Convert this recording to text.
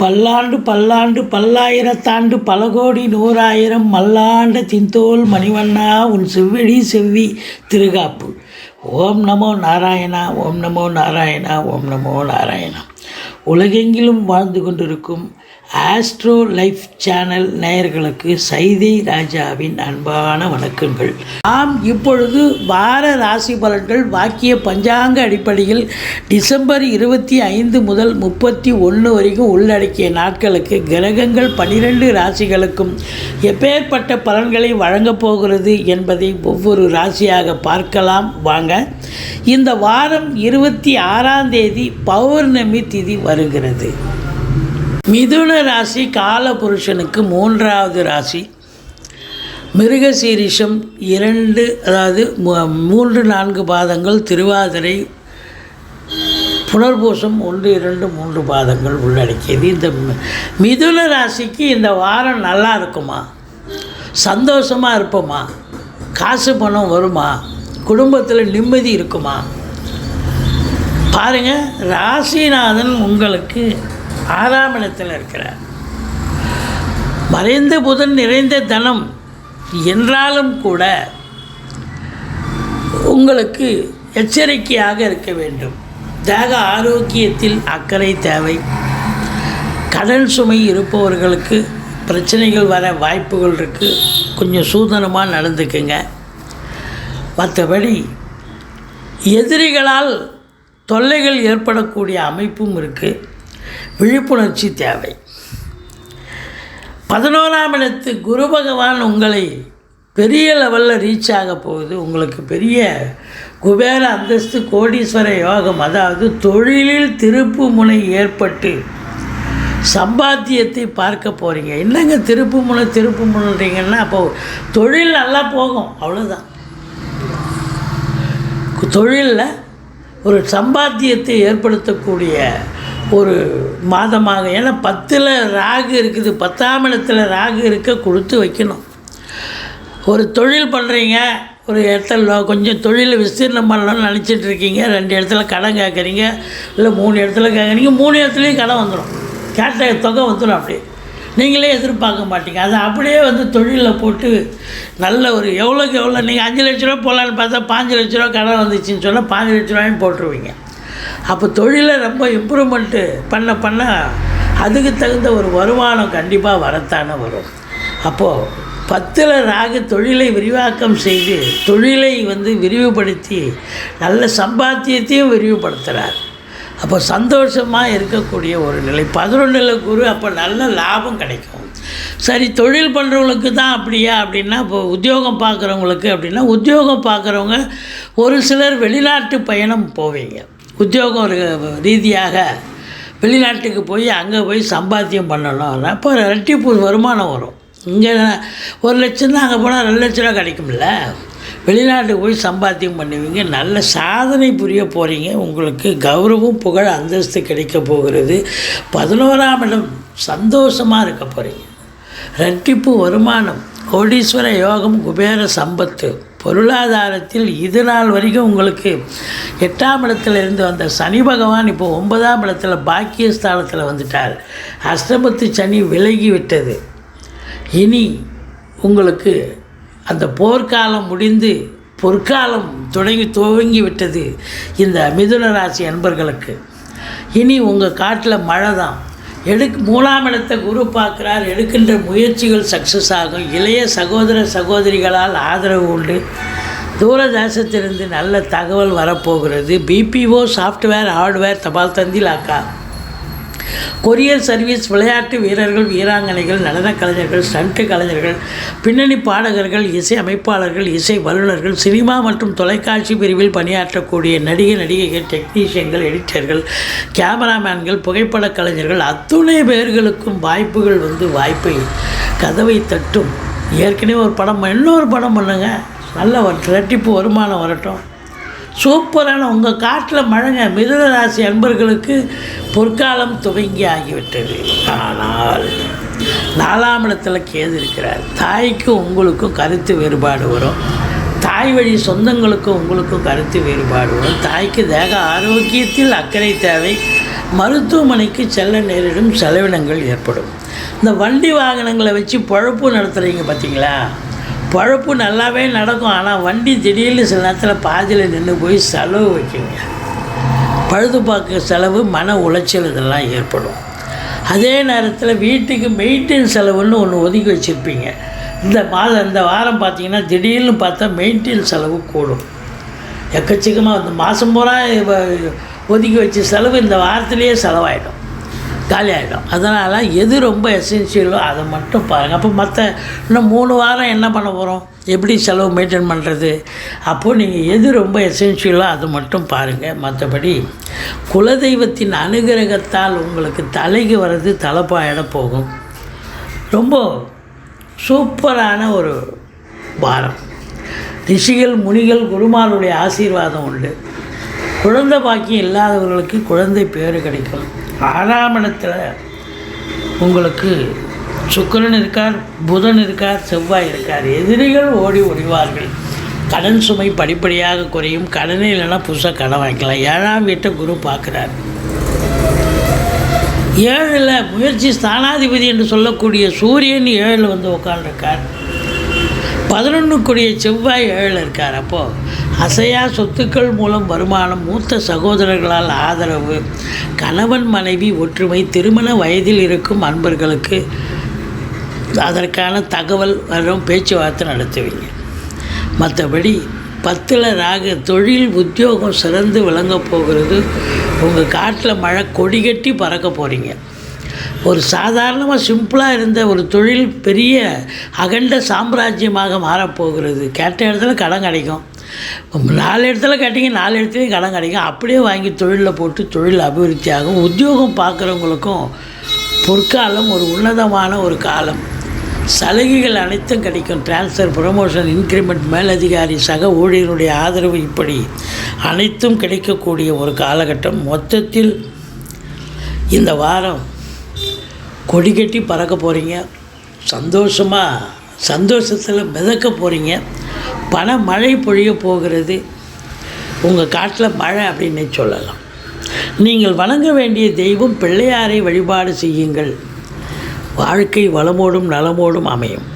பல்லாண்டு பல்லாண்டு பல்லாயிரத்தாண்டு பல கோடி நூறாயிரம் மல்லாண்ட தின்தோல் மணிவண்ணா உன் செவ்விழி செவ்வி திருகாப்பு. ஓம் நமோ நாராயணா ஓம் நமோ நாராயணா ஓம் நமோ நாராயணா. உலகெங்கிலும் வாழ்ந்து கொண்டிருக்கும் ஆஸ்ட்ரோ லைஃப் சேனல் நேயர்களுக்கு சைதை ராஜாவின் அன்பான வணக்கங்கள். நாம் இப்பொழுது வார ராசி பலன்கள் வாக்கிய பஞ்சாங்க அடிப்படையில் டிசம்பர் இருபத்தி ஐந்து முதல் முப்பத்தி ஒன்று வரைக்கும் உள்ளடக்கிய நாட்களுக்கு கிரகங்கள் பனிரெண்டு ராசிகளுக்கும் எப்பேற்பட்ட பலன்களை வழங்கப் போகிறது என்பதை ஒவ்வொரு ராசியாக பார்க்கலாம். வாங்க இந்த வாரம் இருபத்தி ஆறாம் தேதி பௌர்ணமி திதி வருகிறது. மிதுன ராசி காலபுருஷனுக்கு மூன்றாவது ராசி. மிருகசீரிஷம் இரண்டு அதாவது மூன்று நான்கு பாதங்கள் திருவாதிரை புனர்பூசம் ஒன்று இரண்டு மூன்று பாதங்கள் உள்ளடக்கியது. இந்த மி- மிதுன ராசிக்கு இந்த வாரம் நல்லா இருக்குமா? சந்தோஷமாக இருப்போமா? காசு பணம் வருமா? குடும்பத்தில் நிம்மதி இருக்குமா? பாருங்கள் ராசிநாதன் உங்களுக்கு ஆறாம் இடத்தில் இருக்கிறார். மறைந்த புதன் நிறைந்த தனம் என்றாலும் கூட உங்களுக்கு எச்சரிக்கையாக இருக்க வேண்டும். தேக ஆரோக்கியத்தில் அக்கறை தேவை. கடன் சுமை இருப்பவர்களுக்கு பிரச்சனைகள் வர வாய்ப்புகள் இருக்குது கொஞ்சம் சூதனமாக நடந்துக்குங்க. மற்றபடி எதிரிகளால் தொல்லைகள் ஏற்படக்கூடிய அமைப்பும் இருக்குது விழிப்புணர்ச்சி தேவை. பதினோராம் இடத்து குரு பகவான் உங்களை பெரிய லெவலில் ரீச் ஆக போகுது. உங்களுக்கு பெரிய குபேர அந்தஸ்து கோடீஸ்வர யோகம் அதாவது தொழிலில் திருப்பு முனை ஏற்பட்டு சம்பாத்தியத்தை பார்க்க போகிறீங்க என்னங்க திருப்பு முனை திருப்பு முனைன்றீங்கன்னா அப்போ தொழில் நல்லா போகும். அவ்வளோதான் தொழிலில் ஒரு சம்பாத்தியத்தை ஏற்படுத்தக்கூடிய ஒரு மாதமாக ஏன்னா பத்தில் ராகு இருக்குது பத்தாம் இடத்துல ராகு இருக்க கொடுத்து வைக்கணும். ஒரு தொழில் பண்ணுறீங்க ஒரு இடத்துல கொஞ்சம் தொழிலை விஸ்தீர்ணம் பண்ணலாம்னு நினச்சிட்டு இருக்கீங்க ரெண்டு இடத்துல கடன் கேட்குறீங்க இல்லை மூணு இடத்துல கேட்குறீங்க மூணு இடத்துலையும் கடன் வந்துடும் கேட்ட தொகை வந்துடும் அப்படியே நீங்களே எதிர்பார்க்க மாட்டீங்க. அதை அப்படியே வந்து தொழிலில் போட்டு நல்ல ஒரு எவ்வளோக்கு எவ்வளோ நீங்கள் அஞ்சு லட்ச ரூபா போடலான்னு பார்த்தா பாஞ்சு லட்ச ரூபா கடன் வந்துச்சுன்னு சொன்னால் பாஞ்சு லட்ச ரூபாயும் போட்டுருவீங்க. அப்போ தொழிலை ரொம்ப இம்ப்ரூவ்மெண்ட்டு பண்ண பண்ண அதுக்கு தகுந்த ஒரு வருமானம் கண்டிப்பாக வரத்தானே வரும். அப்போது பத்தில் ராகு தொழிலை விரிவாக்கம் செய்து தொழிலை வந்து விரிவுபடுத்தி நல்ல சம்பாத்தியத்தையும் விரிவுபடுத்துகிறார் அப்போ சந்தோஷமாக இருக்கக்கூடிய ஒரு நிலை. பதினொன்றில் குரு அப்போ நல்ல லாபம் கிடைக்கும். சரி தொழில் பண்ணுறவங்களுக்கு தான் அப்படியா அப்படின்னா இப்போ உத்தியோகம் பார்க்குறவங்களுக்கு அப்படின்னா உத்தியோகம் பார்க்குறவங்க ஒரு சிலர் வெளிநாட்டு பயணம் போவீங்க. உத்தியோகம் ரீதியாக வெளிநாட்டுக்கு போய் அங்கே போய் சம்பாத்தியம் பண்ணணும் அப்போ ரெட்டிப்பு வருமானம் வரும். இங்கே ஒரு லட்சம் தான் அங்கே போனால் ரெண்டு லட்ச ரூபா கிடைக்கும்ல. வெளிநாட்டுக்கு போய் சம்பாத்தியம் பண்ணுவீங்க. நல்ல சாதனை புரிய போகிறீங்க உங்களுக்கு கௌரவம் புகழ் அந்தஸ்து கிடைக்க போகிறது. பதினோராம் இடம் சந்தோஷமாக இருக்க போகிறீங்க ரெட்டிப்பு வருமானம் கோடீஸ்வர யோகம் குபேர சம்பத்து. பொருளாதாரத்தில் இது நாள் வரைக்கும் உங்களுக்கு எட்டாம் இடத்துல இருந்து வந்த சனி பகவான் இப்போ ஒன்பதாம் இடத்துல பாக்கியஸ்தானத்தில் வந்துட்டார். அஷ்டமத்து சனி விலகி விட்டது. இனி உங்களுக்கு அந்த போர்க்காலம் முடிந்து பொற்காலம் தொடங்கி துவங்கி விட்டது இந்த மிதுன ராசி அன்பர்களுக்கு. இனி உங்கள் காட்டில் மழை தான் எடுக் மூணாம் இடத்தை குரு பார்க்குறார். எடுக்கின்ற முயற்சிகள் சக்ஸஸ் ஆகும். இளைய சகோதர சகோதரிகளால் ஆதரவு உண்டு. தூரதேசத்திலிருந்து நல்ல தகவல் வரப்போகிறது. பிபிஓ சாஃப்ட்வேர் ஹார்ட்வேர் தபால் தந்தில் அக்கா கொரியர் சர்வீஸ் விளையாட்டு வீரர்கள் வீராங்கனைகள் நடனக் கலைஞர்கள் ஸ்டண்ட் கலைஞர்கள் பின்னணி பாடகர்கள் இசை அமைப்பாளர்கள் இசை வல்லுநர்கள் சினிமா மற்றும் தொலைக்காட்சி பிரிவில் பணியாற்றக்கூடிய நடிகை நடிகைகள் டெக்னீஷியன்கள் எடிட்டர்கள் கேமராமேன்கள் புகைப்படக் கலைஞர்கள் அத்துணை பேர்களுக்கும் வாய்ப்புகள் வந்து வாய்ப்பை கதவை தட்டும். ஏற்கனவே ஒரு படம் இன்னொரு படம் பண்ணுங்க. நல்ல ஒரு ரெட்டிப்பு வருமானம் வரட்டும். சூப்பரான உங்கள் காட்டில் மழைங்க மிதுன ராசி அன்பர்களுக்கு பொற்காலம் துவங்கி ஆகிவிட்டது ஆனால் நாலாம் இடத்துல கேது இருக்கிறார். தாய்க்கும் உங்களுக்கும் கருத்து வேறுபாடு வரும். தாய் வழி சொந்தங்களுக்கும் உங்களுக்கும் கருத்து வேறுபாடு வரும். தாய்க்கு தேக ஆரோக்கியத்தில் அக்கறை தேவை. மருத்துவமனைக்கு செல்ல நேரிடும் செலவினங்கள் ஏற்படும். இந்த வண்டி வாகனங்களை வச்சு பழப்பு நடத்துகிறீங்க பார்த்தீங்களா பழப்பு நல்லாவே நடக்கும் ஆனால் வண்டி திடீர்னு சில நேரத்தில் பாதியில் நின்று போய் செலவு வைக்குங்க. பழுது பார்க்க செலவு மன உளைச்சல் இதெல்லாம் ஏற்படும். அதே நேரத்தில் வீட்டுக்கு மெயின்டெனன்ஸ் செலவுன்னு ஒன்று ஒதுக்கி வச்சுருப்பீங்க. இந்த மாதம் இந்த வாரம் பார்த்தீங்கன்னா திடீர்னு பார்த்தா மெயின்டெனன்ஸ் செலவு கூடும். எக்கச்சக்கமாக இந்த மாதம் பூரா ஒதுக்கி வச்ச செலவு இந்த வாரத்திலேயே செலவாயிடும். காலியாகிடும் அதனால் எது ரொம்ப எசென்ஷியலோ அதை மட்டும் பாருங்கள் அப்போ மற்ற இன்னும் மூணு வாரம் என்ன பண்ண போகிறோம் எப்படி செலவு மெயின்டைன் பண்ணுறது அப்போது நீங்கள் எது ரொம்ப எசென்ஷியலோ அது மட்டும் பாருங்கள் மற்றபடி குலதெய்வத்தின் அனுகிரகத்தால் உங்களுக்கு தலைக்கு வர்றது தலைப்பாயிட போகும். ரொம்ப சூப்பரான ஒரு வாரம். ரிஷிகள் முனிகள் குருமாருடைய ஆசீர்வாதம் உண்டு. குழந்தை பாக்கியம் இல்லாதவர்களுக்கு குழந்தை பேர் கிடைக்கும். ஆறாமணத்தில் உங்களுக்கு சுக்கிரன் இருக்கார் புதன் இருக்கார் செவ்வாய் இருக்கார். எதிரிகள் ஓடி ஒழிவார்கள் கடன் சுமை படிப்படியாக குறையும். கடனே இல்லைன்னா புதுசாக கடன் வாங்கிக்கலாம். ஏழாம் வீட்டை குரு பார்க்குறார். ஏழில் முயற்சி ஸ்தானாதிபதி என்று சொல்லக்கூடிய சூரியன் ஏழில் வந்து உட்காந்துருக்கார் பதினொன்றுக்குரிய செவ்வாய் ஏழு இருக்கார். அப்போது அசையா சொத்துக்கள் மூலம் வருமானம் மூத்த சகோதரர்களால் ஆதரவு. கணவன் மனைவி ஒற்றுமை திருமண வயதில் இருக்கும் அன்பர்களுக்கு அதற்கான தகவல் வரும் பேச்சுவார்த்தை நடத்துவீங்க. மற்றபடி பத்தில் ராக தொழில் உத்தியோகம் சிறந்து விளங்க போகிறது. உங்கள் காட்டில் மழை கொடி கட்டி பறக்க போகிறீங்க ஒரு சாதாரணமாக சிம்பிளாக இருந்த ஒரு தொழில் பெரிய அகண்ட சாம்ராஜ்யமாக மாறப்போகிறது. கேட்ட இடத்துல கடன் கிடைக்கும். நாலு இடத்துல கேட்டிங்க நாலு இடத்துலையும் கடன் கிடைக்கும். அப்படியே வாங்கி தொழிலில் போட்டு தொழில் அபிவிருத்தி ஆகும். உத்தியோகம் பார்க்குறவங்களுக்கும் பொற்காலம் ஒரு உன்னதமான ஒரு காலம். சலுகைகள் அனைத்தும் கிடைக்கும். ட்ரான்ஸ்ஃபர் ப்ரமோஷன் இன்க்ரிமெண்ட் மேலதிகாரி சக ஊழியர்களுடைய ஆதரவு இப்படி அனைத்தும் கிடைக்கக்கூடிய ஒரு காலகட்டம். மொத்தத்தில் இந்த வாரம் கொடி கட்டி பறக்க போகிறீங்க சந்தோஷமாக சந்தோஷத்தில் மிதக்க போகிறீங்க பண மழை பொழிய போகிறது. உங்கள் காட்டில் மழை அப்படின்னு சொல்லலாம். நீங்கள் வணங்க வேண்டிய தெய்வம் பிள்ளையாரை வழிபாடு செய்யுங்கள். வாழ்க்கை வளமோடும் நலமோடும் அமையும்.